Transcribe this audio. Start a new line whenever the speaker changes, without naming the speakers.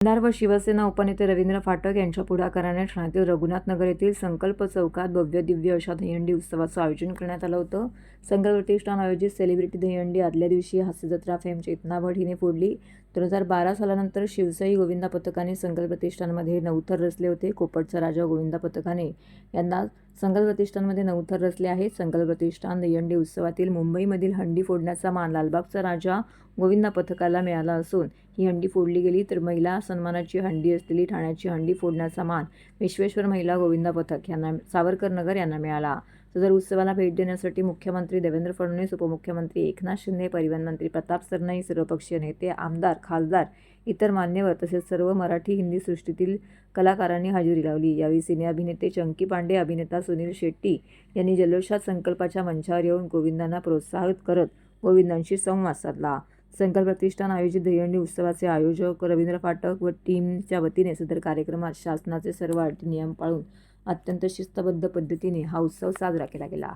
आमदार व शिवसेना उपनेते रवींद्र फाटक यांच्या पुढाकाराने ठाण्यातील रघुनाथनगर येथील संकल्प चौकात भव्य दिव्य अशा दहीहंडी उत्सवाचं आयोजन करण्यात आलं होतं. संकल्प प्रतिष्ठान आयोजित सेलिब्रिटी दहीहंडी आदल्या दिवशी हास्यजत्रा फेम चेतना भट हिने फोडली. दोन हजार बारा सालानंतर शिवसाई गोविंदा पथकाने संकल्प प्रतिष्ठानमध्ये नवथर रचले होते. कोपटचा राजा गोविंदा पथकाने यांना संकल्प प्रतिष्ठानमध्ये नवथर रचले आहेत संकल्प प्रतिष्ठान दहीहंडी उत्सवातील मुंबईमधील हंडी फोडण्याचा मान लालबागचा राजा गोविंदा पथकाला मिळाला असून ही हंडी फोडली गेली. तर महिला सन्मानाची हंडी असलेली ठाण्याची हंडी फोडण्याचा मान विश्वेश्वर महिला गोविंदा पथक यांना सावरकर नगर यांना मिळाला. सदर उत्सवाला भेट देण्यासाठी मुख्यमंत्री देवेंद्र फडणवीस उपमुख्यमंत्री एकनाथ शिंदे परिवहन मंत्री प्रताप सरनाई सर्वपक्षीय नेते आमदार खासदार इतर मान्यवर तसेच सर्व मराठी हिंदी सृष्टीतील कलाकारांनी हजेरी लावली. यावेळी सिने अभिनेते चंकी पांडे अभिनेता सुनील शेट्टी यांनी जल्लोषात संकल्पाच्या मंचावर येऊन गोविंदांना प्रोत्साहित करत गोविंदांशी संवाद साधला. संकल्प प्रतिष्ठान आयोजित दहीहंडी उत्सवाचे आयोजक रवींद्र फाटक व टीमच्या वतीने सदर कार्यक्रमात शासनाचे सर्व अटी नियम पाळून अत्यंत शिस्तबद्ध पद्धतीने हा उत्सव साजरा केला गेला.